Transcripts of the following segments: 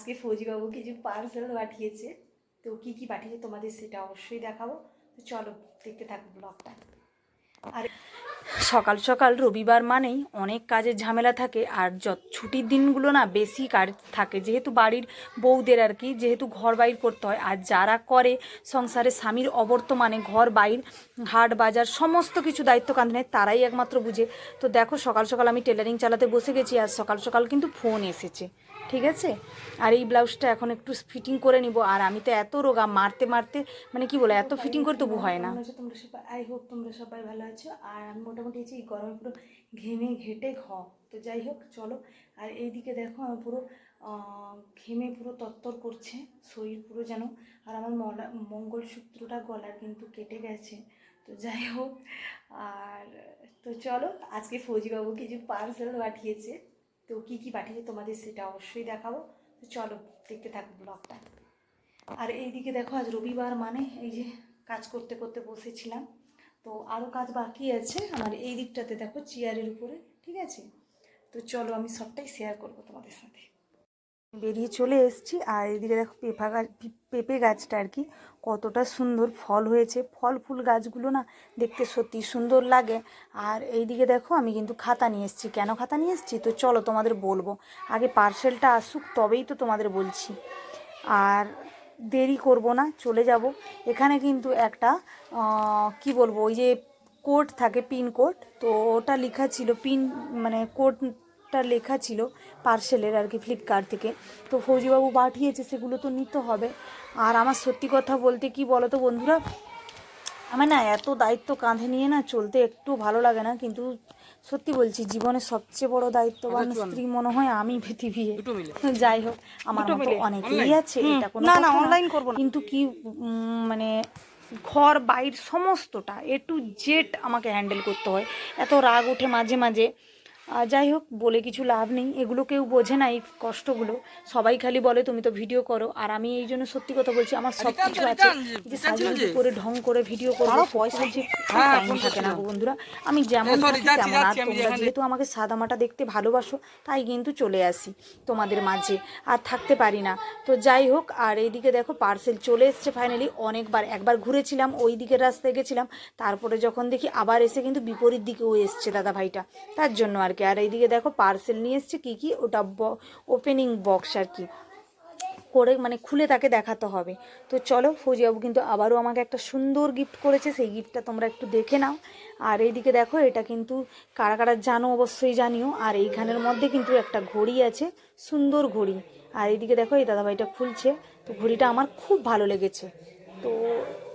আজকে ফৌজিবাবু কিছু পার্সেল পাঠিয়েছে, তো কি কি পাঠিয়েছে তোমাদের সেটা অবশ্যই দেখাবো। তো চলো দেখতে থাকব ব্লগটা আর সকাল সকাল রবিবার মানেই অনেক কাজের ঝামেলা থাকে আর যত ছুটির দিনগুলো না বেশি কাজ থাকে। যেহেতু বাড়ির বউদের আর কি, যেহেতু ঘর বাইর করতে হয় আর যারা করে সংসারে স্বামীর অবর্তমানে ঘর বাইর, হাট বাজার সমস্ত কিছু দায়িত্ব কাঁধে নেয়, তারাই একমাত্র বুঝে। তো দেখো সকাল সকাল আমি টেলারিং চালাতে বসে গেছি আর সকাল সকাল কিন্তু ফোন এসেছে, ঠিক আছে? আর এই ব্লাউজটা এখন একটু ফিটিং করে নিব আর আমি তো এত রোগা, মারতে মারতে মানে কি বলে এত ফিটিং করে তবু হয় না। তোমরা সবাই আই হোপ তোমরা সবাই ভালো আছো। আর আমি মোটামুটি এই গরমে পুরো ঘেমে ঘেটে ঘ। তো যাই হোক, চলো। আর এইদিকে দেখো, আমার পুরো ঘেমে পুরো তত্তর করছে, শরীর পুরো যেন। আর আমার মলা, মঙ্গলসূত্রটা গলার কিন্তু কেটে গেছে। তো যাই হোক, আর তো চলো, আজকে ফৌজিবাবু কিছু পার্সেল পাঠিয়েছে। তো কী কী পাঠিয়েছে তোমাদের সেটা অবশ্যই দেখাবো। তো চলো, দেখতে থাকো ব্লগটা আর এইদিকে দেখো, আজ রবিবার মানে এই যে কাজ করতে করতে বসেছিলাম। তো আরও কাজ বাকি আছে। আমার এই দিকটাতে দেখো চেয়ারের উপরে, ঠিক আছে? তো চলো আমি সবটাই শেয়ার করব তোমাদের সাথে। বেরিয়ে চলে এসেছি, আর এদিকে দেখো পেঁপা গাছ, পেঁপে গাছটা আর কি কতটা সুন্দর ফল হয়েছে। ফল ফুল গাছগুলো না দেখতে সত্যি সুন্দর লাগে। আর এইদিকে দেখো আমি কিন্তু খাতা নিয়ে এসেছি। কেন খাতা নিয়ে এসেছি? তো চলো তোমাদের বলব। আগে পার্সেলটা আসুক, তবেই তো তোমাদের বলছি। আর দেরি করব না, চলে যাব। এখানে কিন্তু একটা কি বলব, ওই যে কোড থাকে, পিন কোড, তো ওটা লেখা ছিল, পিন মানে কোডটা লেখা ছিল পার্সেলের আর কি, ফ্লিপকার্ট থেকে। তো ফৌজিবাবু পাঠিয়েছে, সেগুলো তো নিতে হবে। আর আমার সত্যি কথা বলতে কি বলো তো বন্ধুরা, আমার না এত দায়িত্ব কাঁধে নিয়ে না চলতে একটু ভালো লাগে না, কিন্তু সত্যি বলছি জীবনের সবচেয়ে বড় দায়িত্ববান স্ত্রী মনে হয় আমি পৃথিবী। যাই হোক আমার মতো অনেকেই আছে এটা কোনো না না অনলাইন করব কিন্তু কি মানে ঘর বাইর সমস্তটা এ টু জেড আমাকে হ্যান্ডেল করতে হয়। এত রাগ ওঠে মাঝে মাঝে। যাই হোক বলে কিছু লাভ নেই। এগুলো কেউ বোঝে না এই কষ্টগুলো। সবাই খালি বলে তুমি তো ভিডিও করো। আর আমি এই জন্য সত্যি কথা বলছি আমার সব কিছু আছে যে সাজুগুজু করে ঢং করে ভিডিও করব। পয়সা যে টাইম থাকে না বন্ধুরা। আমি যেমন থাকি তেমন আর তোমরা যেহেতু আমাকে সাদামাটা দেখতে ভালোবাসো তাই কিন্তু চলে আসি তোমাদের মাঝে। আর থাকতে পারি না। তো যাই হোক আর এইদিকে দেখো পার্সেল চলে এসছে ফাইনালি অনেকবার একবার ঘুরেছিলাম ওই দিকের রাস্তায় গেছিলাম। তারপরে যখন দেখি আবার এসে কিন্তু বিপরীত দিকেও এসছে দাদা ভাইটা। তার জন্য আর কি। আর এইদিকে দেখো পার্সেল নিয়ে এসছে কী কী? ওটা ওপেনিং বক্স আর কি। করে মানে খুলে তাকে দেখাতে হবে। তো চলো, ফৌজিবাবু কিন্তু আবারও আমাকে একটা সুন্দর গিফট করেছে। সেই গিফটটা তোমরা একটু দেখে নাও। আর এইদিকে দেখো, এটা কিন্তু কারা কারা জানো অবশ্যই জানিও। আর এইখানের মধ্যে কিন্তু একটা ঘড়ি আছে, সুন্দর ঘড়ি। আর এইদিকে দেখো, এই দাদাভাইটা খুলছে। তো ঘড়িটা আমার খুব ভালো লেগেছে। তো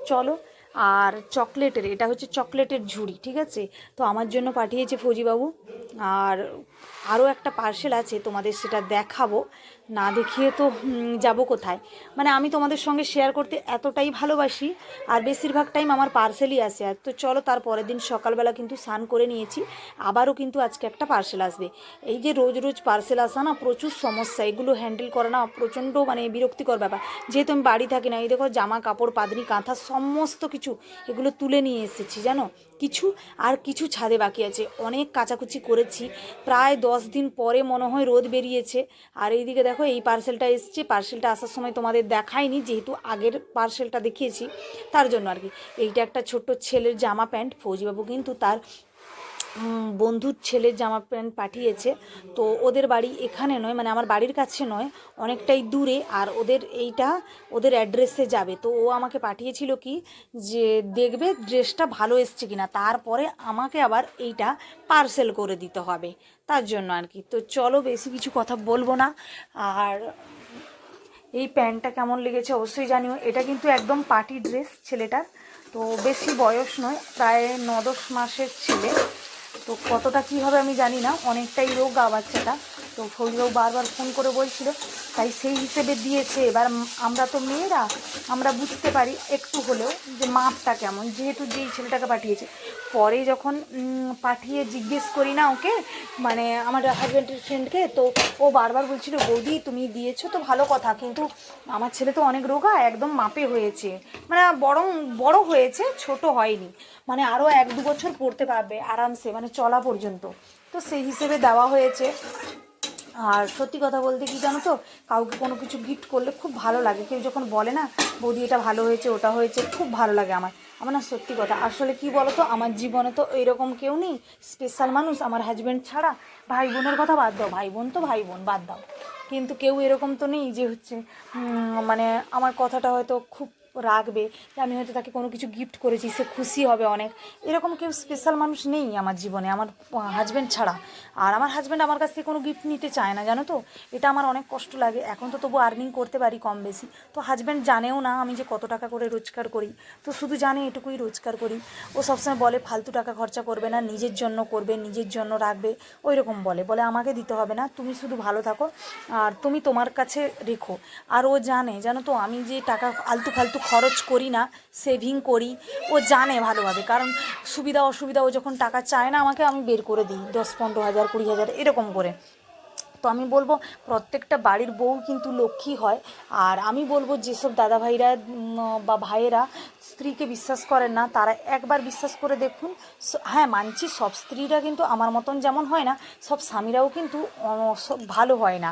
চলো আর চকলেটের, এটা হচ্ছে চকলেটের ঝুড়ি, ঠিক আছে? তো আমার জন্য পাঠিয়েছে ফৌজিবাবু। আর আরও একটা পার্সেল আছে, তোমাদের সেটা দেখাবো। না দেখিয়ে তো যাব কোথায়? মানে আমি তোমাদের সঙ্গে শেয়ার করতে এতটাই ভালোবাসি, আর বেশিরভাগ টাইম আমার পার্সেলই আসে আর তো চলো তার পরের দিন সকালবেলা কিন্তু স্নান করে নিয়েছি, আবারও কিন্তু আজকে একটা পার্সেল আসবে। এই যে রোজ রোজ পার্সেল আসা না, প্রচুর সমস্যা। এগুলো হ্যান্ডেল করা না প্রচণ্ড মানে বিরক্তিকর ব্যাপার। যেহেতু আমি বাড়ি থাকি না, এই দেখো জামা কাপড়, পাদরি, কাঁথা, সমস্ত কিছু এগুলো তুলে নিয়ে এসেছি, জানো? কিছু আর কিছু ছাদে বাকি আছে। অনেক কাচাকুচি করেছি। প্রায় দশ দিন পরে মনে হয় রোদ বেরিয়েছে। আর এইদিকে দেখো, এই পার্সেলটা এসছে। পার্সেলটা আসার সময় তোমাদের দেখায়নি, যেহেতু আগের পার্সেলটা দেখিয়েছি, তার জন্য আর কি। এইটা একটা ছোট্ট ছেলের জামা প্যান্ট। ফৌজিবাবু কিন্তু তার বন্ধুর ছেলের জামা প্যান্ট পাঠিয়েছে। তো ওদের বাড়ি এখানে নয় মানে আমার বাড়ির কাছে নয়, অনেকটাই দূরে। আর ওদের এইটা ওদের অ্যাড্রেসে যাবে। তো ও আমাকে পাঠিয়েছিল কি যে, দেখবে ড্রেসটা ভালো এসছে কিনা। তারপরে আমাকে আবার এইটা পার্সেল করে দিতে হবে। তার জন্য আর কি। তো চলো বেশি কিছু কথা বলব না। আর এই প্যান্টটা কেমন লেগেছে অবশ্যই জানিও। এটা কিন্তু একদম পার্টি ড্রেস ছেলেটার। তো বেশি বয়স নয়, প্রায় ন দশ মাসের ছেলে। তো কতটা কী হবে আমি জানি না, অনেকটাই রোগ আবার বাচ্চাটা তো ফৌজবাবু বারবার ফোন করে বলছিল। তাই সেই হিসেবে দিয়েছে। এবার আমরা তো মেয়েরা, আমরা বুঝতে পারি একটু হলেও যে মাপটা কেমন, যেহেতু যেই ছেলেটাকে পাঠিয়েছে। পরে যখন পাঠিয়ে জিজ্ঞেস করি না ওকে মানে আমার হাজব্যান্ডের ফ্রেন্ডকে তো ও বারবার বলছিল, বৌদি, তুমি দিয়েছ তো ভালো কথা, কিন্তু আমার ছেলে তো অনেক রোগা, একদম মাপে হয়েছে। মানে বরং বড় হয়েছে, ছোট হয়নি। মানে আরও এক দু বছর পড়তে পারবে, আরামসে মানে চলা পর্যন্ত। তো সেই হিসেবে দেওয়া হয়েছে। আর সত্যি কথা বলতে কি জানো তো, কাউকে কোনো কিছু গিফট করলে খুব ভালো লাগে। কেউ যখন বলে না, বৌদি, এটা ভালো হয়েছে, ওটা হয়েছে খুব ভালো লাগে আমার। আমার না সত্যি কথা, আসলে কি বলো তো আমার জীবনে তো এরকম কেউ নেই স্পেশাল মানুষ আমার হাজব্যান্ড ছাড়া। ভাই বোনের কথা বাদ দাও ভাই বোন তো ভাই বোন বাদ দাও। কিন্তু কেউ এরকম তো নেই যে হচ্ছে মানে আমার কথাটা হয়তো খুব রাখবে যে আমি হয়তো তাকে কোনো কিছু গিফট করেছি, সে খুশি হবে অনেক। এরকম কেউ স্পেশাল মানুষ নেই আমার জীবনে, আমার হাজব্যান্ড ছাড়া। আর আমার হাজব্যান্ড আমার কাছ থেকে কোনো গিফট নিতে চায় না, জানো তো? এটা আমার অনেক কষ্ট লাগে। এখন তো তবু আর্নিং করতে পারি কম বেশি। তো হাজব্যান্ড জানেও না আমি যে কত টাকা করে রোজগার করি। তো শুধু জানে এটুকুই রোজগার করি। ও সবসময় বলে, ফালতু টাকা খরচা করবে না, নিজের জন্য করবে, নিজের জন্য রাখবে। ওই রকম বলে। বলে, আমাকে দিতে হবে না, তুমি শুধু ভালো থাকো। আর তুমি তোমার কাছে রেখো। আর ও জানে, জানো তো, আমি যে টাকা আলতু ফালতু খরচ করি না সেভিং করি, ও জানে ভালোভাবে। কারণ সুবিধা, অসুবিধা, ও যখন টাকা চায় না আমাকে, আমি বের করে দিই, দশ, পনেরো হাজার, কুড়ি হাজার, এরকম করে। তো আমি বলব, প্রত্যেকটা বাড়ির বউ কিন্তু লক্ষ্মী হয়। আর আমি বলব, যেসব দাদা ভাইরা বা ভাইয়েরা স্ত্রীকে বিশ্বাস করেন না, তারা একবার বিশ্বাস করে দেখুন হ্যাঁ মানছি সব স্ত্রীরা কিন্তু আমার মতন যেমন হয় না, সব স্বামীরাও কিন্তু ভালো হয় না।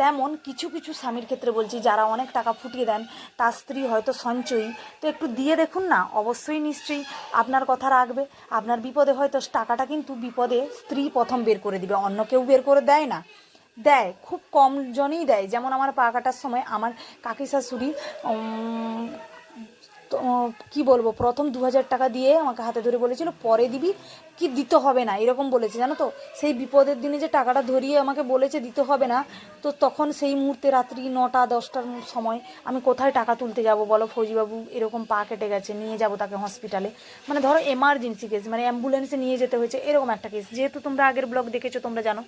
তেমন কিছু কিছু স্বামীর ক্ষেত্রে বলছি, যারা অনেক টাকা ফুটিয়ে দেন, তার স্ত্রী হয়তো সঞ্চয়ী। তো একটু দিয়ে দেখুন না, অবশ্যই নিশ্চয়ই আপনার কথা রাখবে। আপনার বিপদে হয়তো টাকাটা কিন্তু বিপদে স্ত্রী প্রথম বের করে দিবে, অন্য কেউ বের করে দেয় না। দেয়, খুব কম জনই দেয়। যেমন আমার পা কাটার সময় আমার কাকি শাশুড়ি কি বলব? প্রথম দু হাজার টাকা দিয়ে আমাকে হাতে ধরে বলেছিল, পরে দিবি, কি দিতে হবে না? এরকম বলেছে, জানো তো? সেই বিপদের দিনে যে টাকাটা ধরিয়ে আমাকে বলেছে, দিতে হবে না, তো তখন সেই মুহূর্তে রাত্রি নটা, দশটার সময় আমি কোথায় টাকা তুলতে যাব বলো? ফৌজিবাবু এরকম পা কেটে গেছে, নিয়ে যাব তাকে হসপিটালে মানে ধরো এমার্জেন্সি কেস মানে অ্যাম্বুলেন্সে নিয়ে যেতে হয়েছে, এরকম একটা কেস যেহেতু তোমরা আগের ব্লগ দেখেছ, তোমরা জানো।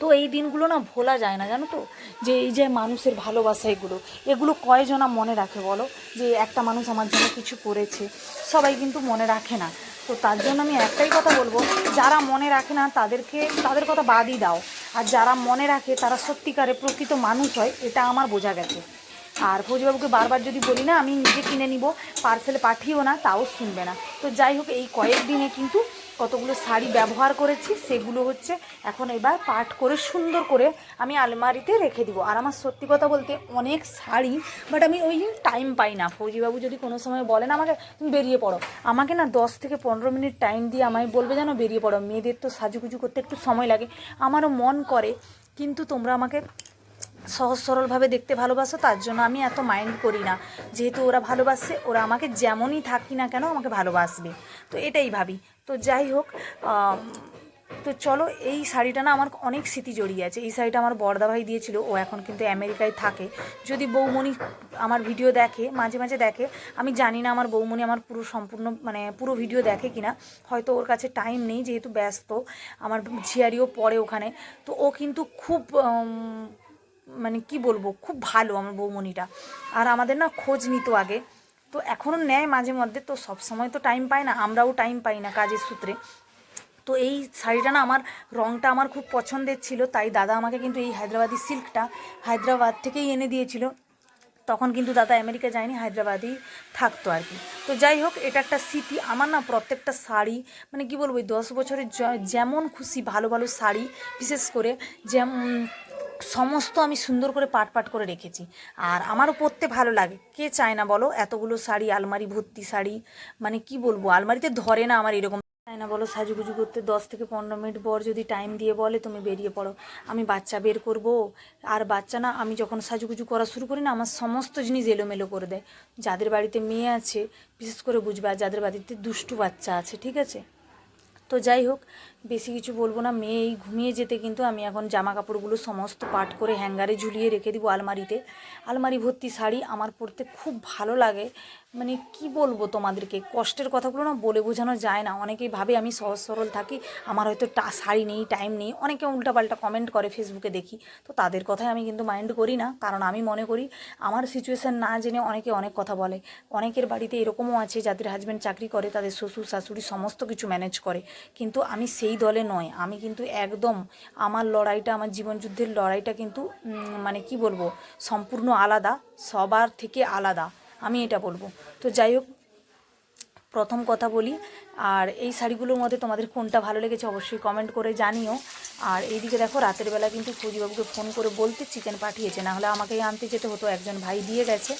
তো এই দিনগুলো না ভোলা যায় না, জানো তো? যে এই যে মানুষের ভালোবাসা এগুলো এগুলো কয়জনা মনে রাখে বলো? যে একটা মানুষ আমার জন্য কিছু করেছে, সবাই কিন্তু মনে রাখে না। তো তার জন্য আমি একটাই কথা বলব, যারা মনে রাখে না তাদেরকে, তাদের কথা বাদই দাও। আর যারা মনে রাখে তারা সত্যিকারে প্রকৃত মানুষ হয়, এটা আমার বোঝা গেছে। আর ফৌজিবাবুকে বারবার যদি বলি না, আমি নিজে কিনে নিব পার্সেলে পাঠিও না, তাও শুনবে না। তো যাই হোক, এই কয়েকদিনে কিন্তু কতগুলো শাড়ি ব্যবহার করেছি, সেগুলো হচ্ছে এখন এবার পাট করে সুন্দর করে আমি আলমারিতে রেখে দিব। আর আমার সত্যি কথা বলতে অনেক শাড়ি বাট আমি ওই টাইম পাই না। ফৌজিবাবু যদি কোনো সময় বলেন আমাকে, তুমি বেরিয়ে পড়ো। আমাকে না দশ থেকে পনেরো মিনিট টাইম দিয়ে আমায় বলবে যেন বেরিয়ে পড়ো। মেয়েদের তো সাজুগুজু করতে একটু সময় লাগে। আমারও মন করে, কিন্তু তোমরা আমাকে সহজ সরলভাবে দেখতে ভালোবাসো, তার জন্য আমি এত মাইন্ড করি না। যেহেতু ওরা ভালোবাসছে ওরা আমাকে যেমনই থাকি না কেন আমাকে ভালোবাসবে। তো এটাই ভাবি। তো যাই হোক তো চলো, এই শাড়িটা না আমার অনেক স্মৃতি জড়িয়ে আছে। এই শাড়িটা আমার বড়দা ভাই দিয়েছিল, ও এখন কিন্তু আমেরিকায় থাকে। যদি বৌমণি আমার ভিডিও দেখে, মাঝে মাঝে দেখে, আমি জানি না আমার বৌমণি আমার পুরো সম্পূর্ণ মানে পুরো ভিডিও দেখে কিনা। হয়তো ওর কাছে টাইম নেই, যেহেতু ব্যস্ত, আমার ঝিয়ারিও পড়ে ওখানে। তো ও কিন্তু খুব মানে কি বলব, খুব ভালো আমার বৌমণিটা। আর আমাদের না খোঁজ নিত আগে। তো এখনও নেয় মাঝে মধ্যে, তো সব সময় তো টাইম পায় না, আমরাও টাইম পাই না কাজের সূত্রে। তো এই শাড়িটা না আমার রঙটা আমার খুব পছন্দের ছিল, তাই দাদা আমাকে কিন্তু এই হায়দ্রাবাদি সিল্কটা হায়দ্রাবাদ থেকেই এনে দিয়েছিল। তখন কিন্তু দাদা আমেরিকা যায়নি, হায়দ্রাবাদেই থাকতো আর কি। তো যাই হোক, এটা একটা স্মৃতি। আমার না প্রত্যেকটা শাড়ি মানে কি বলব দশ বছরের যেমন খুশি ভালো ভালো শাড়ি, বিশেষ করে যেমন সমস্ত আমি সুন্দর করে পাট পাট করে রেখেছি। আর আমারও পরতে ভালো লাগে। কে চায় না বলো? এতগুলো শাড়ি, আলমারি ভর্তি শাড়ি মানে কি বলব? আলমারিতে ধরে না আমার এরকম। চায় না বলো? সাজুগুজু করতে দশ থেকে পনেরো মিনিট পর যদি টাইম দিয়ে বলে, তুমি বেরিয়ে পড়ো। আমি বাচ্চা বের করব। আর বাচ্চা না, আমি যখন সাজুগুজু করা শুরু করি না, আমার সমস্ত জিনিস এলোমেলো করে দেয়। যাদের বাড়িতে মেয়ে আছে, বিশেষ করে বুঝবে আর যাদের বাড়িতে দুষ্টু বাচ্চা আছে, ঠিক আছে? তো যাই হোক, বেশি কিছু বলব না। মেয়ে এই ঘুমিয়ে যেতে কিন্তু আমি এখন জামা কাপড়গুলো সমস্ত পাট করে হ্যাঙ্গারে ঝুলিয়ে রেখে দিব আলমারিতে। আলমারি ভর্তি শাড়ি আমার পরতে খুব ভালো লাগে। মানে কি বলব তোমাদেরকে? কষ্টের কথাগুলো না বলে বোঝানো যায় না। অনেকেই ভাবে আমি সহজ সরল থাকি, আমার হয়তো টা, শাড়ি নেই টাইম নেই। অনেকে উল্টাপাল্টা কমেন্ট করে ফেসবুকে দেখি। তো তাদের কথাই আমি কিন্তু মাইন্ড করি না। কারণ আমি মনে করি, আমার সিচুয়েশান না জেনে অনেকে অনেক কথা বলে। অনেকের বাড়িতে এরকমও আছে যাদের হাজব্যান্ড চাকরি করে, তাদের শ্বশুর, শাশুড়ি সমস্ত কিছু ম্যানেজ করে। কিন্তু আমি সেই দলে নয়। আমি কিন্তু একদম আমার লড়াইটা, আমার জীবনযুদ্ধের লড়াইটা কিন্তু মানে কি বলব? সম্পূর্ণ আলাদা, সবার থেকে আলাদা। আমি এটা বলব। তো যাই হোক, প্রথম কথা বলি, আর এই শাড়িগুলোর মধ্যে তোমাদের কোনটা ভালো লেগেছে অবশ্যই কমেন্ট করে জানিও। আর এইদিকে দেখো, রাতের বেলা কিন্তু ফৌজিবাবুকে ফোন করে বলতে চিকেন পাঠিয়েছে না হলে আমাকেই আনতে যেতে হতো, একজন ভাই দিয়ে গেছে।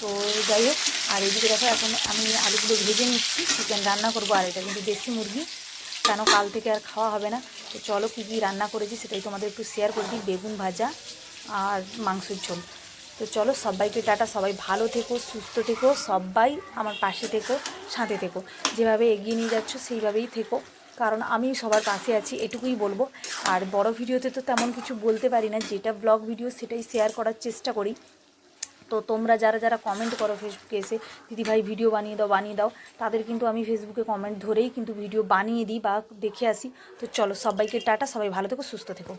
তো যাই হোক, আর এইদিকে দেখো, এখন আমি আলুগুলো ভেজে নিচ্ছি চিকেন রান্না করব, আর এটা কিন্তু দেশি মুরগি, কেন কাল থেকে আর খাওয়া হবে না। তো চলো কী কী রান্না করেছি সেটাই তোমাদের একটু শেয়ার করে দিই বেগুন ভাজা আর মাংসের ঝোল। তো চলো সবাইকে টাটা, সবাই ভালো থেকো, সুস্থ থেকো, সবাই আমার পাশে থেকো, সাথে থেকো। যেভাবে এগিয়ে নিয়ে যাচ্ছ, সেইভাবেই থেকো। কারণ আমি সবার পাশে আছি, এটুকুই বলব। আর বড় ভিডিওতে তো তেমন কিছু বলতে পারি না, যেটা ব্লগ ভিডিও সেটাই শেয়ার করার চেষ্টা করি। তো তোমরা যারা যারা কমেন্ট করো ফেসবুকে এসে, দিদিভাই ভিডিও বানিয়ে দাও বানিয়ে দাও, তাদের কিন্তু আমি ফেসবুকে কমেন্ট ধরেই কিন্তু ভিডিও বানিয়ে দিই বা দেখে আসি। তো চলো সবাইকে টাটা, সবাই ভালো থেকো, সুস্থ থেকো।